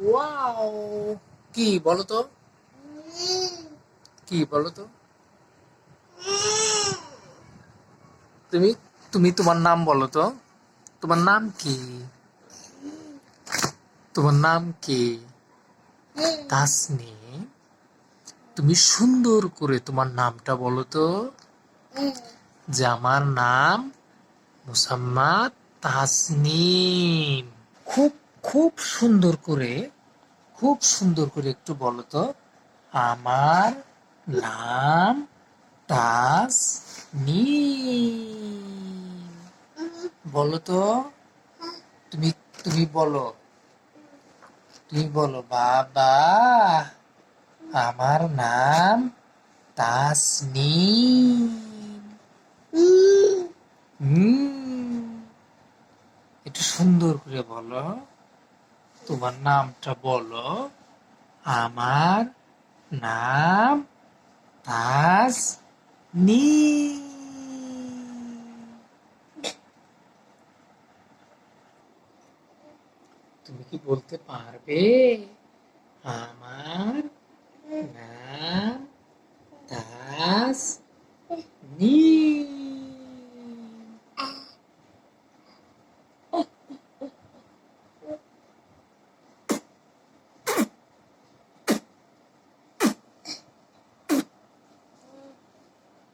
Wow! কি বলো তো? কি বলো তো? তুমি তুমি তোমার নাম বলো তো। তোমার নাম কি? তোমার নাম কি? তাসনি। তুমি সুন্দর করে তোমার নামটা বলো তো। যে আমার নাম মুসাম্মাদ তাসনিম। খুব খুব সুন্দর করে খুব সুন্দর করে একটু বলো তো। আমার নাম তাসনিম বলো তো। তুমি তুমি বলো। তুমি বলো বাবা। আমার নাম তাসনিম একটু সুন্দর করে বলো। তোমার নামটা বলো। আমার নাম তাস নি। তুমি কি বলতে পারবে? আমার নাম তাস নি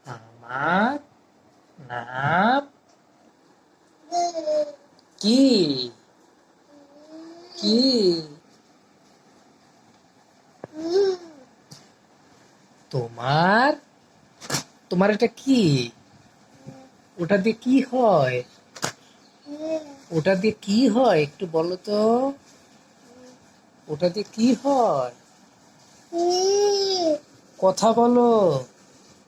আমার নাম কি? কি? তোমার? তোমার এটা কি? ওটা দিয়ে কি হয়? ওটা দিয়ে কি হয়? একটু বলো তো। ওটা দিয়ে কি হয়? কথা বলো।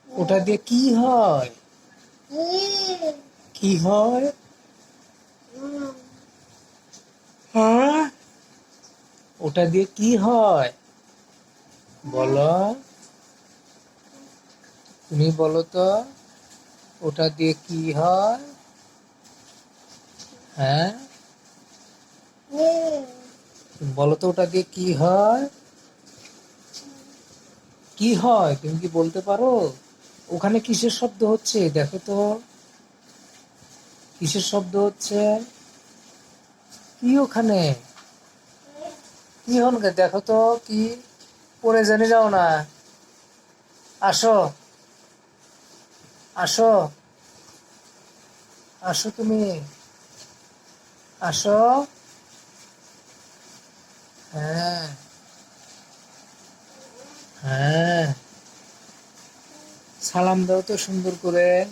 ওটা দিয়ে কি হয়? কি হয়? হ্যাঁ? ওটা দিয়ে কি হয়? বলো। তুমি বলো তো, ওটা দিয়ে কি হয়? হ্যাঁ? বলো তো, ওটা দিয়ে কি হয়? কি হয়? তুমি কি বলতে পারো? ওখানে কিসের শব্দ হচ্ছে? দেখো তো। কিসের শব্দ হচ্ছে? কি ওখানে? কি হন? দেখো তো, কি? পরে জানি যাও না। আসো। আসো। আসো তুমি। আসো। হ্যাঁ। হ্যাঁ। সালাম দাও তো সুন্দর করে।